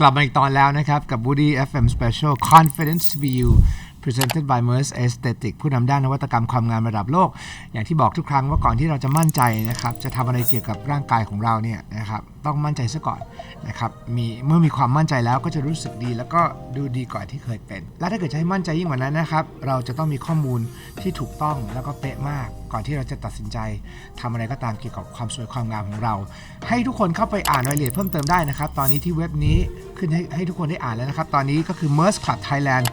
กลับมาอีกตอนแล้วนะครับ กับ Woody FM Special Confidence to be you Presented by Merce Aesthetic ผู้นำด้านนวัตกรรมความงามระดับโลก อย่างที่บอกทุกครั้งว่าก่อนที่เราจะมั่นใจนะครับ จะทำอะไรเกี่ยวกับร่างกายของเราเนี่ยนะครับ ต้องมั่นใจซะก่อนนะครับ มีเมื่อมีความมั่นใจแล้วก็จะรู้สึกดี แล้วก็ดูดีกว่าที่เคยเป็น และถ้าเกิดจะให้มั่นใจยิ่งกว่านั้นนะครับ เราจะต้องมีข้อมูลที่ถูกต้องแล้วก็เป๊ะมาก ก่อนที่เราจะตัดสินใจทำอะไรก็ตามเกี่ยวกับความสวยความงามของเรา ให้ทุกคนเข้าไปอ่านรายละเอียดเพิ่มเติมได้นะครับ ตอนนี้ที่เว็บนี้ขึ้นให้ให้ทุกคนได้อ่านแล้วนะครับ ตอนนี้ก็คือ merce club thailand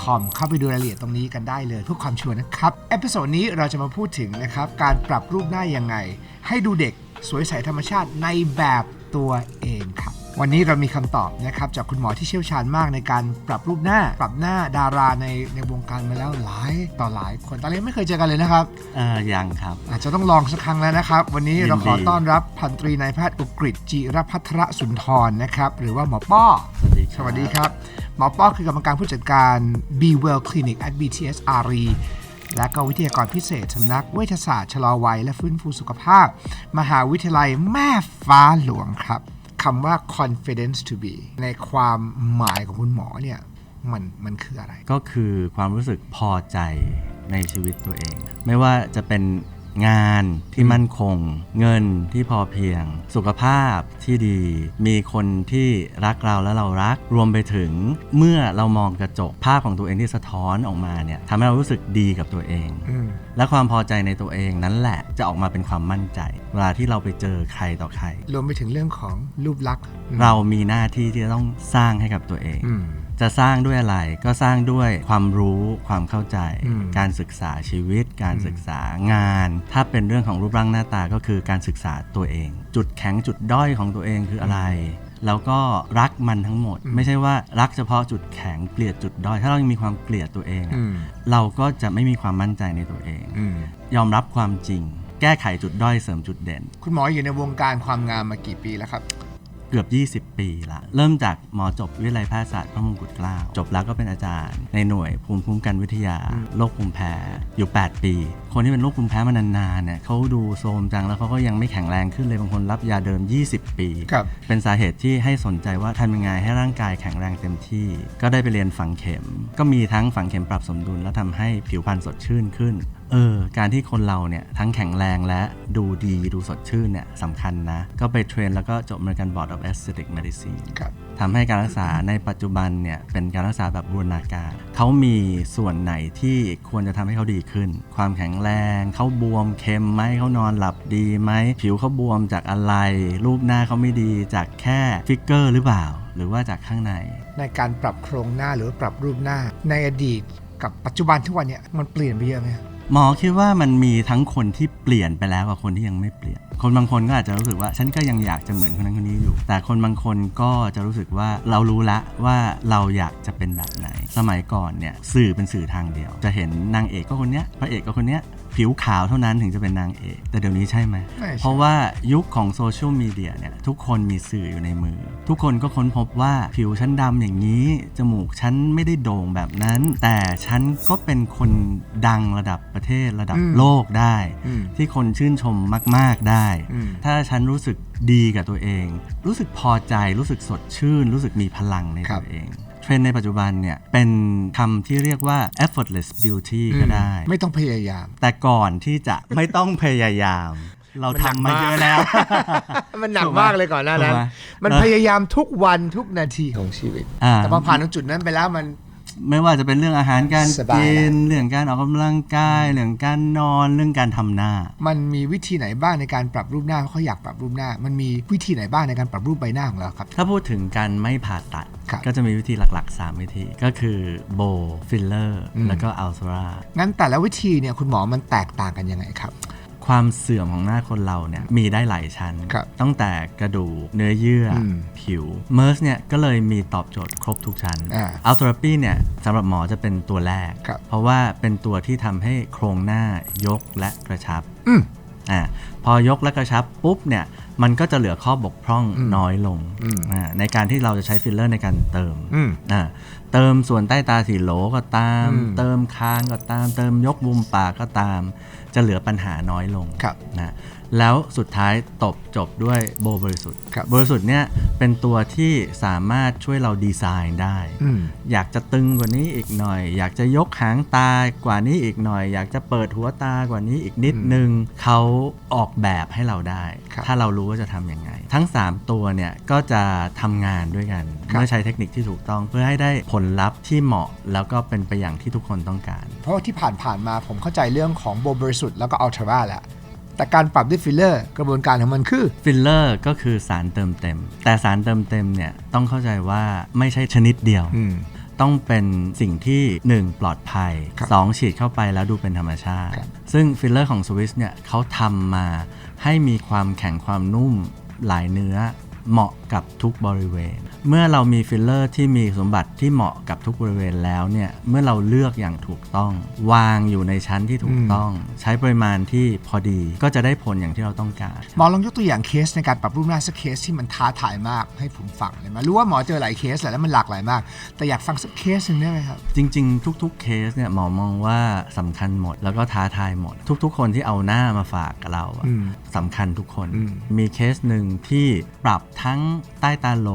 com เข้าไปดูรายละเอียดตรงนี้กันได้เลยเพื่อความชัวร์นะครับเอพิโซดนี้เราจะมาพูดถึงนะครับการปรับรูปหน้ายังไง ให้ดูเด็กสวยใสธรรมชาติในแบบตัวเองครับ วันนี้เรามีคำตอบนะครับจากคุณหมอที่เชี่ยวชาญมากในการปรับรูปหน้า ปรับหน้าดาราในในวงการมาแล้วหลายต่อหลายคนตอนนี้ไม่เคยเจอกันเลยนะครับเออยังครับ อาจจะต้องลองสักครั้งแล้วนะครับ วันนี้ยินดีเราขอต้อนรับพันตรีนายแพทย์อุกฤษจิรพัทรสุนทรนะครับหรือว่าหมอป้อ สวัสดีครับ หมอป้อคือกรรมการผู้จัดการ B Well Clinic at BTS RE และก็วิทยากรพิเศษสำนักเวชศาสตร์ชะลอวัยและฟื้นฟูสุขภาพ มหาวิทยาลัยแม่ฟ้าหลวงครับคำว่า confidence to be ในความหมายของคุณหมอเนี่ยมันมันคืออะไร ก็คือความรู้สึกพอใจในชีวิตตัวเอง ไม่ว่าจะเป็น งานที่มั่นคง เงินที่พอเพียง สุขภาพที่ดี มีคนที่รักเราและเรารัก รวมไปถึงเมื่อเรามองกระจกภาพของตัวเองที่สะท้อนออกมาเนี่ยทำให้เรารู้สึกดีกับตัวเองอืมและความพอใจในตัวเองนั้นแหละจะออกมาเป็นความมั่นใจ เวลาที่เราไปเจอใครต่อใคร รวมไปถึงเรื่องของรูปลักษณ์อืมเรามีหน้าที่ที่จะต้องสร้างให้กับตัวเองอืม จะสร้างด้วยอะไรก็สร้างด้วยความรู้ความเข้าใจอืมการศึกษาชีวิต การศึกษางาน ถ้าเป็นเรื่องของรูปร่างหน้าตาก็คือการศึกษาตัวเอง จุดแข็งจุดด้อยของตัวเองคืออะไร แล้วก็รักมันทั้งหมด ไม่ใช่ว่ารักเฉพาะจุดแข็งเกลียดจุดด้อยถ้าเรายังมีความเกลียดตัวเองอะอืมเราก็จะไม่มีความมั่นใจในตัวเองอืมยอมรับความจริง แก้ไขจุดด้อยเสริมจุดเด่น คุณหมออยู่ในวงการความงามมากี่ปีแล้วครับ เกือบ 20 ปีละ เริ่มจากหมอจบวิทยาลัยแพทยศาสตร์พระมงกุฎเกล้า จบแล้วก็เป็นอาจารย์ ในหน่วยภูมิคุ้มกันวิทยาโรคภูมิแพ้อยู่ 8 ปี คนที่เป็นโรคภูมิแพ้มานานๆเนี่ยเขาดูโทรมจังแล้วเขาก็ยังไม่แข็งแรงขึ้นเลยบางคนรับยาเดิม 20 ปีครับเป็นสาเหตุที่ให้สนใจว่าทำยังไงให้ร่างกายแข็งแรงเต็มที่ ก็ได้ไปเรียนฝังเข็ม ก็มีทั้งฝังเข็มปรับสมดุล และทำให้ผิวพรรณสดชื่นขึ้น เออการที่คนเราเนี่ยทั้งแข็งแรงและดูดีดูสดชื่นเนี่ยสำคัญนะ ก็ไปเทรนแล้วก็จบ American Board of Aesthetic Medicine ครับทำให้การรักษาในปัจจุบันเนี่ยเป็นการรักษาแบบบูรณาการเขามีส่วนไหนที่ควรจะทำให้เขาดีขึ้น ความแข็งแรงเขาบวมเค็มไหมเขานอนหลับดีไหมผิวเขาบวมจากอะไร รูปหน้าเขาไม่ดีจากแค่ฟิกเกอร์หรือเปล่า หรือว่าจากข้างใน ในการปรับโครงหน้าหรือปรับรูปหน้าในอดีตกับปัจจุบันทุกวันเนี่ยมันเปลี่ยนไปเยอะไหมครับ หมอคิดว่ามันมีทั้งคนที่เปลี่ยนไปแล้วกับคนที่ยังไม่เปลี่ยน คนบางคนก็อาจจะรู้สึกว่าฉันก็ยังอยากจะเหมือนคนนั้นคนนี้อยู่ แต่คนบางคนก็จะรู้สึกว่าเรารู้ละว่าเราอยากจะเป็นแบบไหน สมัยก่อนเนี่ยสื่อเป็นสื่อทางเดียว จะเห็นนางเอกก็คนเนี้ยพระเอกก็คนเนี้ยผิวขาวเท่านั้นถึงจะเป็นนางเอก แต่เดี๋ยวนี้ใช่ไหมไม่ใช่เพราะว่ายุคของโซเชียลมีเดียเนี่ยทุกคนมีสื่ออยู่ในมือ ทุกคนก็ค้นพบว่าผิวฉันดำอย่างนี้ จมูกฉันไม่ได้โด่งแบบนั้น แต่ฉันก็เป็นคนดังระดับ ประเทศระดับอืมโลกได้อืมที่คนชื่นชมมาก ๆได้อืมถ้าฉันรู้สึกดีกับตัวเอง รู้สึกพอใจรู้สึกสดชื่น รู้สึกมีพลังในครัตับวเองเทรนด์ในปัจจุบันเนี่ยเป็นคำที่เรียกว่า effortless beauty ก็ได้ ไม่ต้องพยายาม แต่ก่อนที่จะไม่ต้องพยายาม เรามันหนักทำมาเยอะมากแล้ว มันหนักถูกไหมมากเลยก่อนหน้านั้นถูกไหมมันแล้วพยายามทุกวันทุกนาทีของชีวิตอ่าแต่พอผ่านตรงจุดนั้นไปแล้วมัน ไม่ว่าจะเป็นเรื่องอาหารการสบายกิน แล้ว เรื่องการออกกำลังกาย เรื่องการนอนเรื่องการทำหน้า มันมีวิธีไหนบ้างในการปรับรูปหน้าเพราะเขาอยากปรับรูปหน้า มันมีวิธีไหนบ้างในการปรับรูปใบหน้าของเราครับ ถ้าพูดถึงการไม่ผ่าตัด ครับ ก็จะมีวิธีหลัก ๆ 3 วิธีก็คือโบฟิลเลอร์อืมแล้วก็อัลซรา งั้นแต่ละวิธีเนี่ยคุณหมอมันแตกต่างกันยังไงครับ ความเสื่อมของหน้าคนเราเนี่ยมีได้หลายชั้น ครับตั้งแต่กระดูกเนื้อเยื่ออมผิวเมอร์สเนี่ยก็เลยมีตอบโจทย์ครบทุกชั้นอ่าอัลทราปีเนี่ยสำหรับหมอจะเป็นตัวแรก ครับ เพราะว่าเป็นตัวที่ทำให้โครงหน้ายกและกระชับ อืม อ่าพอยกและกระชับปุ๊บเนี่ยมันก็จะเหลือข้อบกพร่องอืมน้อยลงอืมอ่าในการที่เราจะใช้ฟิลเลอร์ในการเติมอืมอ่าเติมส่วนใต้ตาสีโหลก็ตาม อืม เติมคางก็ตาม เติมยกมุมปากก็ตาม จะเหลือปัญหาน้อยลงครับนะแล้วสุดท้ายตบจบด้วยโบบริสุทธิ์ครับบริสุทธิ์เนี่ยเป็นตัวที่สามารถช่วยเราดีไซน์ได้อืมอยากจะตึงกว่านี้อีกหน่อย อยากจะยกหางตากว่านี้อีกหน่อย อยากจะเปิดหัวตากว่านี้อีกนิดนึงเขาออกแบบให้เราได้ครับถ้าเรารู้ว่าจะทำยังไง ทั้ง 3 ตัวเนี่ยก็จะทำงานด้วยกันครับเมื่อใช้เทคนิคที่ถูกต้องเพื่อให้ได้ผลลัพธ์ที่เหมาะแล้วก็เป็นไปอย่างที่ทุกคนต้องการ เพราะว่าที่ผ่านผ่านๆมาผมเข้าใจเรื่องของโบบริสุทธิ์แล้วก็อัลทราแล้วแต่การปรับด้วยฟิลเลอร์กระบวนการของมันคือฟิลเลอร์ก็คือสารเติมเต็ม แต่สารเติมเต็มเนี่ยต้องเข้าใจว่าไม่ใช่ชนิดเดียวอืมต้องเป็นสิ่งที่ 1 ปลอดภัยครับ2ฉีดเข้าไปแล้วดูเป็นธรรมชาติครับซึ่งฟิลเลอร์ของสวิสเนี่ยเขาทำมาให้มีความแข็งความนุ่ม หลายเนื้อเหมาะกับทุกบริเวณ เมื่อเรามีฟิลเลอร์ที่มีสมบัติที่เหมาะกับทุกบริเวณแล้วเนี่ยเมื่อเราเลือกอย่างถูกต้อง วางอยู่ในชั้นที่ถูกต้อง ใช้ปริมาณที่พอดีก็จะได้ผลอย่างที่เราต้องการ หมอลองยกตัวอย่างเคสในการปรับรูปหน้าสักเคสที่มันท้าทายมากให้ผมฟังเลยไหมรู้ว่าหมอเจอหลายเคสแหละแล้วมันหลากหลายมาก แต่อยากฟังสักเคสหนึ่งได้ไหมครับ จริง ๆ ทุก ๆ เคสเนี่ยหมอมองว่าสำคัญหมด แล้วก็ท้าทายหมด ทุก ๆ คนที่เอาหน้ามาฝากกับเราอะอืมสำคัญทุกคนอืมมีเคสหนึ่งที่ปรับทั้งใต้ตาโหล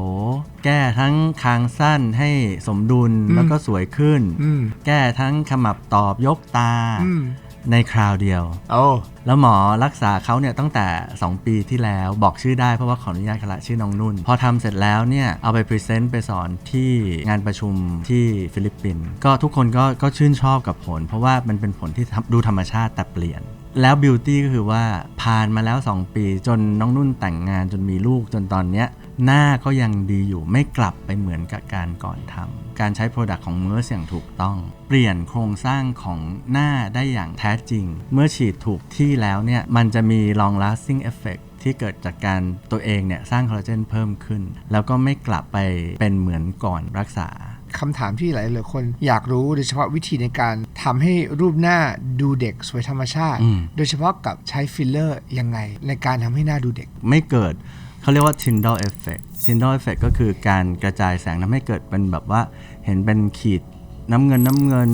แก้ทั้งคางสั้นให้สมดุลแล้วก็สวยขึ้นอืมแก้ทั้งขมับตอบยกตาอืมในคราวเดียว โอ้ แล้วหมอรักษาเขาเนี่ยตั้งแต่ 2 ปีที่แล้วบอกชื่อได้เพราะว่าขออนุญาตคละชื่อน้องนุ่น พอทำเสร็จแล้วเนี่ยเอาไปพรีเซนต์ไปสอนที่งานประชุมที่ฟิลิปปินส์ ก็ทุกคนก็ก็ชื่นชอบกับผล เพราะว่ามันเป็นผลที่ทำดูธรรมชาติแต่เปลี่ยน แล้วบิวตี้ก็คือว่าผ่านมาแล้ว 2 ปี จนน้องนุ่นแต่งงานจนมีลูกจนตอนเนี้ยหน้าก็ยังดีอยู่ไม่กลับไปเหมือนกับการก่อนทำการใช้โปรดักต์ของเมอร์สอย่างถูกต้อง เปลี่ยนโครงสร้างของหน้าได้อย่างแท้จริง เมื่อฉีดถูกที่แล้วเนี่ยมันจะมี long lasting effect ที่เกิดจากการตัวเองเนี่ยสร้างคอลลาเจนเพิ่มขึ้น แล้วก็ไม่กลับไปเป็นเหมือนก่อนรักษา คำถามที่หลายหลายๆคนอยากรู้โดยเฉพาะวิธีในการทำให้รูปหน้าดูเด็กสวยธรรมชาติอืมโดยเฉพาะกับใช้ฟิลเลอร์ยังไง ในการทำให้หน้าดูเด็ก ไม่เกิดเขาเรียกว่า Tyndall effect Tyndall effect ก็คือการกระจายแสงทำให้เกิดเป็นแบบว่าเห็นเป็นขีดน้ำเงินน้ำเงิน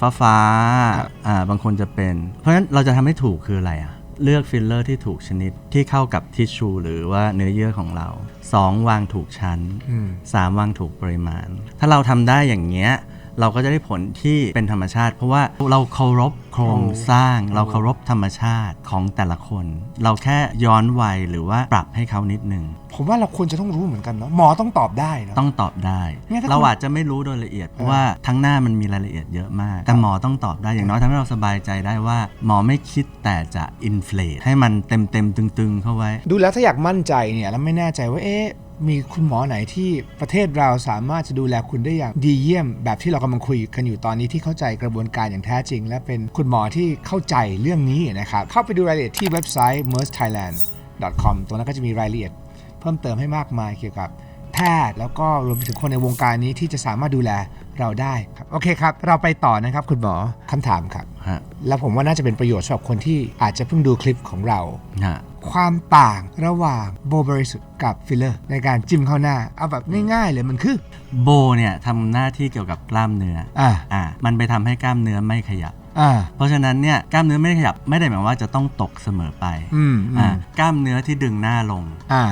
ฟ้าฟ้าๆครับอ่าบางคนจะเป็น เพราะฉะนั้นเราจะทำให้ถูกคืออะไรอะ เลือกฟิลเลอร์ที่ถูกชนิดที่เข้ากับทิชชูหรือว่าเนื้อเยื่อของเรา 2 วางถูกชั้นอืม3วางถูกปริมาณ ถ้าเราทำได้อย่างเงี้ยเราก็จะได้ผลที่เป็นธรรมชาติ เพราะว่าเราเคารพโครงสร้าง เราเคารพธรรมชาติของแต่ละคน เราแค่ย้อนวัยหรือว่าปรับให้เขานิดนึง ผมว่าเราควรจะต้องรู้เหมือนกันเนาะหมอต้องตอบได้เนาะ ต้องตอบได้ เนี่ยถ้าเราคุณอาจจะไม่รู้โดยละเอียดเพราะว่าทั้งหน้ามันมีรายละเอียดเยอะมาก แต่หมอต้องตอบได้อย่างน้อยทำให้เราสบายใจได้ว่า หมอไม่คิดแต่จะอินฟล t ให้มันเต็มเต็มๆตึง ๆ เข้าไว้ ดูแล้วถ้าอยากมั่นใจเนี่ยแล้วไม่แน่ใจว่าเอ๊ะมีคุณหมอไหนที่ประเทศเราสามารถจะดูแลคุณได้อย่างดีเยี่ยม แบบที่เรากำลังคุยกันอยู่ตอนนี้ที่เข้าใจกระบวนการอย่างแท้จริง และเป็นคุณหมอที่เข้าใจเรื่องนี้นะครับเข้าไปดูรายละเอียดที่เว็บไซต์ mersthailand.com ตรงนั้นก็จะมีรายละเอียดเพิ่มเติมให้มากมายเกี่ยวกับแพทย์แล้วก็รวมไปถึงคนในวงการนี้ที่จะสามารถดูแลเราได้ครับโอเคครับ เราไปต่อนะครับคุณหมอคำถามครับ ฮะแล้วผมว่าน่าจะเป็นประโยชน์สำหรับคนที่อาจจะเพิ่งดูคลิปของเรา ฮะความต่างระหว่างโบบริสุทธิ์กับฟิลเลอร์ในการจิ้มเข้าหน้า เอาแบบง่ายๆเลยมันคือโบเนี่ยทำหน้าที่เกี่ยวกับกล้ามเนื้ออ่าอ่ามันไปทำให้กล้ามเนื้อไม่ขยับ อ่าเพราะฉะนั้นเนี่ยกล้ามเนื้อไม่ขยับไม่ได้หมายความว่าจะต้องตกเสมอไปอืมอือ่ามกล้ามเนื้อที่ดึงหน้าลง อ่า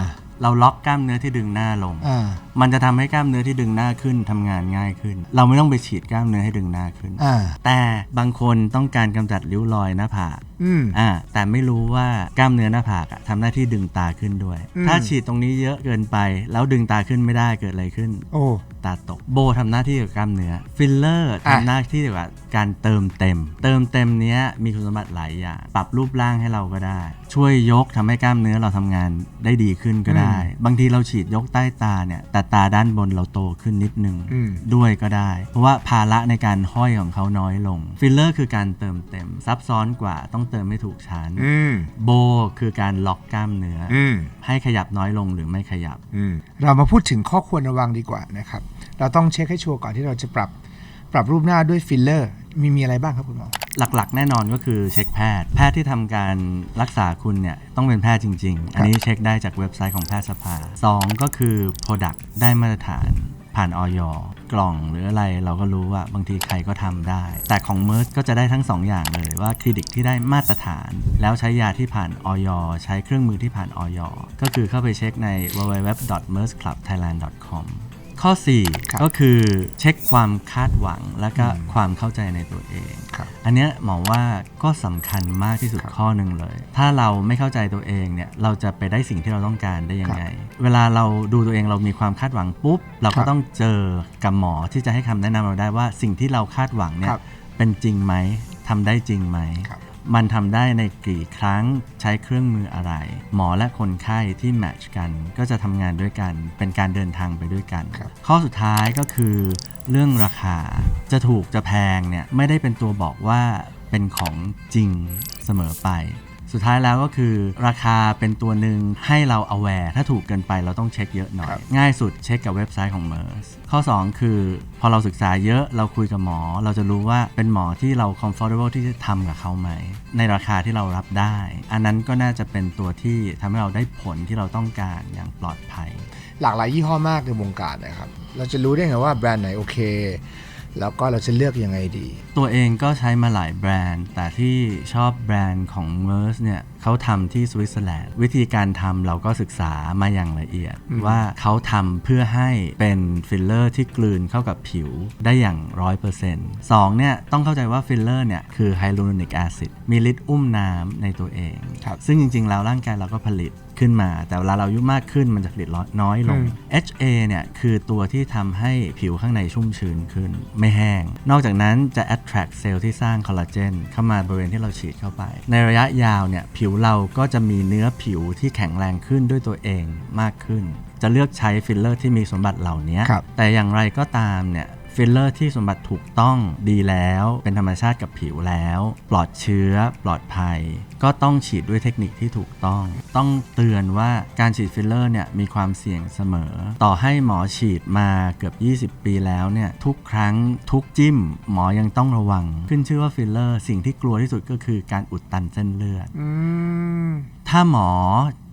เราล็อกกล้ามเนื้อที่ดึงหน้าลง อ่า มันจะทำให้กล้ามเนื้อที่ดึงหน้าขึ้นทำงานง่ายขึ้น เราไม่ต้องไปฉีดกล้ามเนื้อให้ดึงหน้าขึ้น อ่า แต่บางคนต้องการกำจัดริ้วรอยหน้าผากอืม อ่าแต่ไม่รู้ว่ากล้ามเนื้อหน้าผากอะทำหน้าที่ดึงตาขึ้นด้วย อืม ถ้าฉีดตรงนี้เยอะเกินไป แล้วดึงตาขึ้นไม่ได้เกิดอะไรขึ้น โอ้ ตาตกโบทำหน้าที่เกี่ยวกับกล้ามเนื้อฟิลเลอร์อะ ทำหน้าที่เกี่ยวกับการเติมเต็ม เติมเต็มเนี้ยมีคุณสมบัติหลายอย่าง ปรับรูปร่างให้เราก็ได้ ช่วยยกทำให้กล้ามเนื้อเราทำงานได้ดีขึ้นก็ได้ บางทีเราฉีดยกใต้ตาเนี่ยแต่ตาด้านบนเราโตขึ้นนิดนึง อืม ด้วยก็ได้ เพราะว่าภาระในการห้อยของเขาน้อยลง ฟิลเลอร์คือการเติมเต็ม ซับซ้อนกว่าต้องเติมไม่ถูกชั้นอืม โบคือการล็อกกล้ามเนื้อออืม ให้ขยับน้อยลงหรือไม่ขยับ อืม เรามาพูดถึงข้อควรระวังดีกว่านะครับ เราต้องเช็คให้ชัวร์ก่อนที่เราจะปรับ ปรับรูปหน้าด้วยฟิลเลอร์ มีมีอะไรบ้างครับคุณหมอ หลักๆ แน่นอนก็คือเช็คแพทย์ แพทย์ที่ทำการรักษาคุณเนี่ยต้องเป็นแพทย์จริง ๆ อันนี้เช็คได้จากเว็บไซต์ของแพทยสภา 2 ก็คือ Product ได้มาตรฐานผ่านออยกล่องหรืออะไรเราก็รู้ว่าบางทีใครก็ทำได้ แต่ของ m e r s ก็จะได้ทั้ง2อย่างเลยว่าคลินิกที่ได้มาตรฐาน แล้วใช้ยาที่ผ่านออยใช้เครื่องมือที่ผ่านออยก็คือเข้าไปเช็คใน www.mersclubthailand.com ข้อค รับ4ก็คือเช็คความคาดหวังและก็ความเข้าใจในตัวเองครับอันเนี้ยหมอว่าก็สำคัญมากที่สุดครับข้อหนึ่งเลย ถ้าเราไม่เข้าใจตัวเองเนี่ยเราจะไปได้สิ่งที่เราต้องการได้ยังไง เวลาเราดูตัวเองเรามีความคาดหวังปุ๊บ เราครัก็บต้องเจอกับหมอที่จะให้คำแนะนำเราได้ว่าสิ่งที่เราคาดหวังเนี่คยรับเป็นจริงไหมทำได้จริงไหมครับ มันทำได้ในกี่ครั้งใช้เครื่องมืออะไร หมอและคนไข้ที่แมทช์กัน ก็จะทำงานด้วยกัน เป็นการเดินทางไปด้วยกันครับข้อสุดท้ายก็คือเรื่องราคาจะถูกจะแพงเนี่ยไม่ได้เป็นตัวบอกว่าเป็นของจริงเสมอไป สุดท้ายแล้วก็คือราคาเป็นตัวหนึ่งให้เรา aware ถ้าถูกเกินไปเราต้องเช็คเยอะหน่อครัยบง่ายสุดเช็คกับเว็บไซต์ของ MERS ข้อ 2 คือ พอเราศึกษาเยอะเราคุยกับหมอ เราจะรู้ว่าเป็นหมอที่เรา comfortable ที่จะทำกับเขาไหม ในราคาที่เรารับได้ อันนั้นก็น่าจะเป็นตัวที่ทำให้เราได้ผลที่เราต้องการอย่างปลอดภัย หลากหลายยี่ห้อมากในวงการนะครับเราจะรู้ได้ไงว่าแบรนด์ไหนโอเค แล้วก็เราจะเลือกยังไงดี ตัวเองก็ใช้มาหลายแบรนด์ แต่ที่ชอบแบรนด์ของ MERS เนี่ย เขาทำที่สวิตเซอร์แลนด์วิธีการทำเราก็ศึกษามาอย่างละเอียดอืมว่าเขาทำเพื่อให้เป็นฟิลเลอร์ที่กลืนเข้ากับผิวได้อย่าง100%สองเนี่ยต้องเข้าใจว่าฟิลเลอร์เนี่ยคือไฮลูโรนิกแอซิดมีฤทธิ์อุ้มน้ำในตัวเองครับซึ่งจริงๆแล้วร่างกายเราก็ผลิตขึ้นมา แต่เวลาเราอายุมากขึ้นมันจะผลิตน้อยลงอืม HA เนี่ยคือตัวที่ทำให้ผิวข้างในชุ่มชื้นขึ้น ไม่แห้ง นอกจากนั้นจะ attract เซลล์ที่สร้างคอลลาเจนเข้ามาบริเวณที่เราฉีดเข้าไป ในระยะยาวเนี่ยผิวเราก็จะมีเนื้อผิวที่แข็งแรงขึ้นด้วยตัวเองมากขึ้น จะเลือกใช้ฟิลเลอร์ที่มีสมบัติเหล่านี้ครับแต่อย่างไรก็ตามเนี่ย ฟิลเลอร์ที่สมบัติถูกต้องดีแล้ว เป็นธรรมชาติกับผิวแล้ว ปลอดเชื้อ ปลอดภัย ก็ต้องฉีดด้วยเทคนิคที่ถูกต้อง ต้องเตือนว่าการฉีดฟิลเลอร์เนี่ยมีความเสี่ยงเสมอ ต่อให้หมอฉีดมาเกือบ 20 ปีแล้วเนี่ยทุกครั้งทุกจิ้ม หมอยังต้องระวัง ขึ้นชื่อว่าฟิลเลอร์ สิ่งที่กลัวที่สุดก็คือการอุดตันเส้นเลือด อืม ถ้าหมอ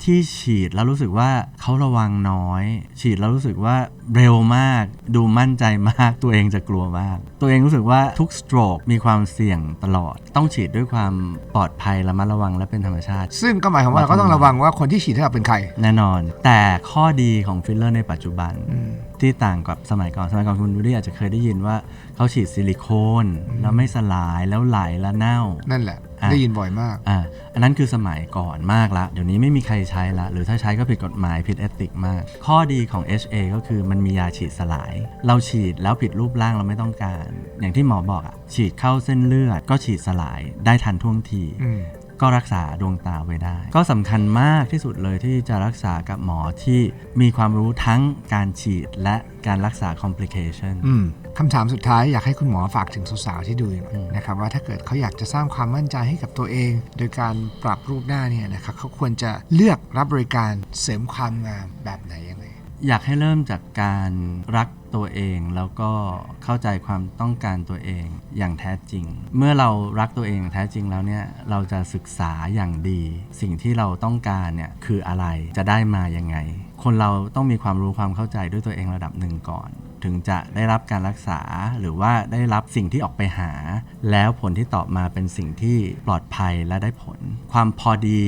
ที่ฉีดแล้วรู้สึกว่าเขาระวังน้อย ฉีดแล้วรู้สึกว่าเร็วมาก ดูมั่นใจมาก ตัวเองจะกลัวมาก ตัวเองรู้สึกว่าทุกสโตรกมีความเสี่ยงตลอด ต้องฉีดด้วยความปลอดภัยระมัดระวังและเป็นธรรมชาติ ซึ่งก็หมายความว่าเราก็ต้องระวังว่าคนที่ฉีดให้เราเป็นใคร แน่นอน แต่ข้อดีของฟิลเลอร์ในปัจจุบันอืมที่ต่างกับสมัยก่อน สมัยก่อนคุณดูดี้อาจจะเคยได้ยินว่าเขาฉีดซิลิโคนแล้วไม่สลายแล้วไหลแล้วเน่า นั่นแหละอะ ได้ยินบ่อยมากอ่าอันนั้นคือสมัยก่อนมากละ เดี๋ยวนี้ไม่มีใครใช้ละ หรือถ้าใช้ก็ผิดกฎหมายผิดเอติกมาก ข้อดีของ HA ก็คือมันมียาฉีดสลาย เราฉีดแล้วผิดรูปร่างเราไม่ต้องการ อย่างที่หมอบอกอะฉีดเข้าเส้นเลือด ก็ฉีดสลายได้ทันท่วงทีอืมก็รักษาดวงตาไว้ได้ ก็สำคัญมากที่สุดเลยที่จะรักษากับหมอที่มีความรู้ทั้งการฉีดและการรักษา complication อืมคำถามสุดท้ายอยากให้คุณหมอฝากถึงสาวๆที่ดูอยู่หน่อยอืมนะครับว่าถ้าเกิดเขาอยากจะสร้างความมั่นใจให้กับตัวเอง โดยการปรับรูปหน้าเนี่ยนะครับเขาควรจะเลือกรับบริการเสริมความงามแบบไหนยังไงอยากให้เริ่มจากการรักตัวเองแล้วก็เข้าใจความต้องการตัวเองอย่างแท้จริง เมื่อเรารักตัวเองอย่างแท้จริงแล้วเนี่ยเราจะศึกษาอย่างดี สิ่งที่เราต้องการเนี่ยคืออะไรจะได้มายังไง คนเราต้องมีความรู้ความเข้าใจด้วยตัวเองระดับหนึ่งก่อน ถึงจะได้รับการรักษา หรือว่าได้รับสิ่งที่ออกไปหา แล้วผลที่ตอบมาเป็นสิ่งที่ปลอดภัยและได้ผล ความพอดี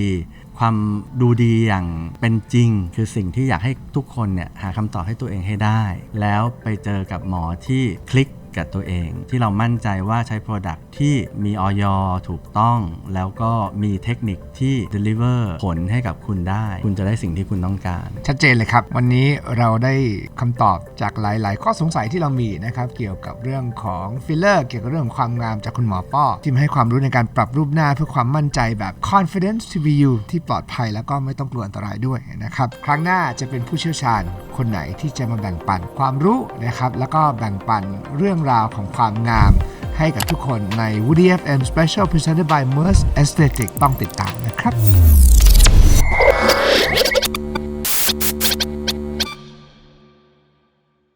ความดูดีอย่างเป็นจริง คือสิ่งที่อยากให้ทุกคนเนี่ยหาคำตอบให้ตัวเองให้ได้ แล้วไปเจอกับหมอที่คลิก กับตัวเอง ที่เรามั่นใจว่าใช้ Product ที่มีออยถูกต้อง แล้วก็มีเทคนิคที่ deliver ผลให้กับคุณได้ คุณจะได้สิ่งที่คุณต้องการ ชัดเจนเลยครับ วันนี้เราได้คำตอบจากหลาย ๆ ข้อสงสัยที่เรามีนะครับ เกี่ยวกับเรื่องของฟิลเลอร์เกี่ยวกับเรื่องความงามจากคุณหมอป้อที่มาให้ความรู้ในการปรับรูปหน้าเพื่อความมั่นใจแบบ confidence to be you ที่ปลอดภัยแล้วก็ไม่ต้องกลัวอันตรายด้วยนะครับ ครั้งหน้าจะเป็นผู้เชี่ยวชาญคนไหนที่จะมาแบ่งปันความรู้นะครับแล้วก็แบ่งปันเรื่องราวของความงาม ให้กับทุกคนใน Woody FM Special Presented by Merce Aesthetic ต้องติดตามนะครับ